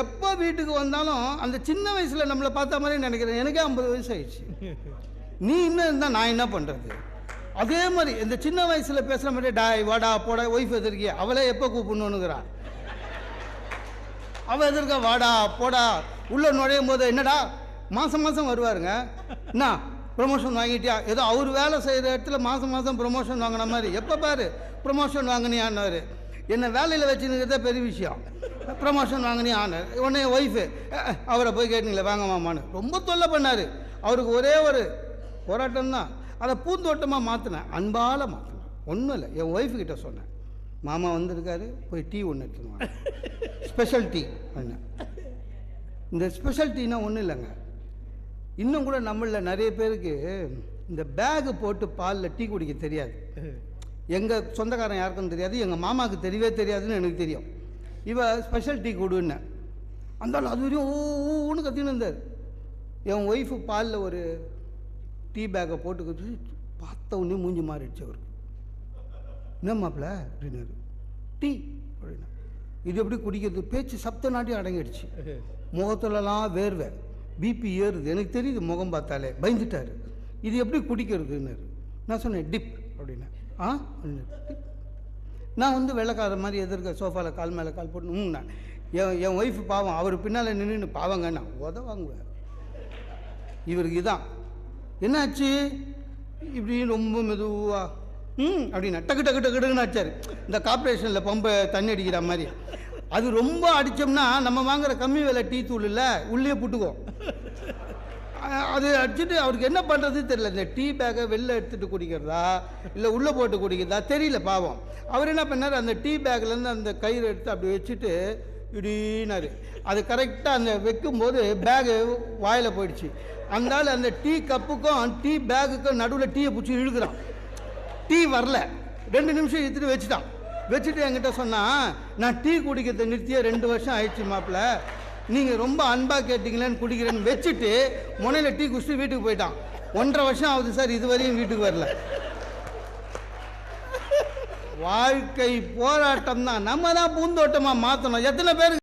எப்போ வீட்டுக்கு வந்தாலும் அந்த சின்ன வயசில் நம்மளை பார்த்த மாதிரி நினைக்கிறேன். எனக்கே ஐம்பது வயசு ஆயிடுச்சு. நீ இன்னும் இருந்தால் நான் என்ன பண்ணுறது அதே மாதிரி இந்த சின்ன வயசில் பேசுகிற மாதிரி டாய் வாடா போடா ஒய்ஃப் எதிர்க்கிய? அவளே எப்போ கூப்பிடணுங்கிறா அவள் எதிர்க்க வாடா போடா உள்ளே நுழையும் போது என்னடா மாதம் மாதம் வருவாருங்க. என்ன ப்ரொமோஷன் வாங்கிட்டியா? ஏதோ அவர் வேலை செய்கிற இடத்துல மாதம் மாதம் ப்ரொமோஷன் வாங்கின மாதிரி. எப்போ பாரு ப்ரொமோஷன் வாங்கினியான்னாரு. என்னை வேலையில் வச்சுருக்கிறதே பெரிய விஷயம். ப்ரமோஷன் வாங்கினே ஆனார். உடனே ஒய்ஃபு அவரை போய் கேட்டீங்களே வாங்க மாமான்னு. ரொம்ப தொல்லை பண்ணார். அவருக்கு ஒரே ஒரு போராட்டம் தான். அதை பூந்தோட்டமாக மாற்றினேன் அன்பால் மாற்றினேன் ஒன்றும் இல்லை. என் ஒய்ஃபு கிட்ட சொன்னேன். மாமா வந்திருக்காரு போய் டீ ஒன்று எடுத்துருவாங்க ஸ்பெஷல் டீ பண்ணேன். இந்த ஸ்பெஷல் டீனா ஒன்றும் இல்லைங்க. இன்னும் கூட நம்மளில் நிறைய பேருக்கு இந்த பேகு போட்டு பாலில் டீ குடிக்க தெரியாது. எங்கள் சொந்தக்காரன் யாருக்கும் தெரியாது. எங்கள் மாமாவுக்கு தெரியவே தெரியாதுன்னு எனக்கு தெரியும். இவ ஸ்பெஷல் டீ கொடுன்னு அந்தாலும் அது வரையும் ஊன்னு கத்தின்னு இருந்தார். என் ஒய்ஃபு பாலில் ஒரு டீ பேக்கை போட்டு கொடுத்து பார்த்த உடனே மூஞ்சி மாறிடுச்சு அவருக்கு. என்ன மாப்பிள்ள அப்படின்னாரு. டீ அப்படின்னா. இது எப்படி குடிக்கிறது? பேச்சு சப்த நாட்டி அடங்கிடுச்சு. முகத்துலலாம் வேர்வை. பிபி ஏறுது. எனக்கு தெரியுது முகம் பார்த்தாலே. பயந்துட்டாரு. இது எப்படி குடிக்கிறதுன்னாரு. நான் சொன்னேன் டிப் அப்படின்னா. ஆ? டிப் நான் வந்து வெள்ளைக்கார மாதிரி எதிர்க்க சோஃபாவில் கால் மேலே கால் போட்டு நான். என் என் ஒய்ஃப் பாவம் அவர் பின்னால் நின்று பாவங்க நான். உத வாங்குவேன் இவருக்கு இதான். என்னாச்சு? இப்படி ரொம்ப மெதுவாக ம் அப்படின்னா டக்கு டக்கு டக்கு டக்குன்னு அடிச்சார். இந்த கார்பரேஷனில் பம்பை தண்ணி அடிக்கிற மாதிரி. அது ரொம்ப அடித்தோம்னா நம்ம வாங்குற கம்மி விலை டீ தூள் இல்லை உள்ளே புட்டுக்கும் அது அடிச்சுட்டு அவருக்கு என்ன பண்ணுறது தெரியல. இந்த டீ பேக்கை வெளில எடுத்துகிட்டு குடிக்கிறதா? இல்லை உள்ளே போட்டு குடிக்கிறதா? தெரியல பாவம். அவர் என்ன பண்ணார்? அந்த டீ பேக்லேருந்து அந்த கயிறு எடுத்து அப்படி வச்சுட்டு இப்படின்னாரு அது கரெக்டாக அந்த வைக்கும்போது பேகு வாயில் போயிடுச்சு. அந்த அந்த டீ கப்புக்கும் டீ பேக்குக்கும் நடுவில் டீயை பிடிச்சி இழுக்கிறான். டீ வரல. ரெண்டு நிமிஷம் இழுத்துட்டு வச்சுட்டான். வச்சுட்டு என்கிட்ட சொன்னால் நான் டீ குடிக்கிறதை நிறுத்தியே ரெண்டு வருஷம் ஆயிடுச்சு மாப்பிள்ள. நீங்கள் ரொம்ப அன்பாக கேட்டிங்களேன்னு குடிக்கிறேன்னு வச்சுட்டு முனையில் டீ குடிச்சிட்டு வீட்டுக்கு போயிட்டான். ஒன்றரை வருஷம் ஆகுது சார் இதுவரையும் வீட்டுக்கு வரல. வாழ்க்கை போராட்டம் தான் நம்ம தான் பூந்தோட்டமாக மாற்றணும் எத்தனை பேர்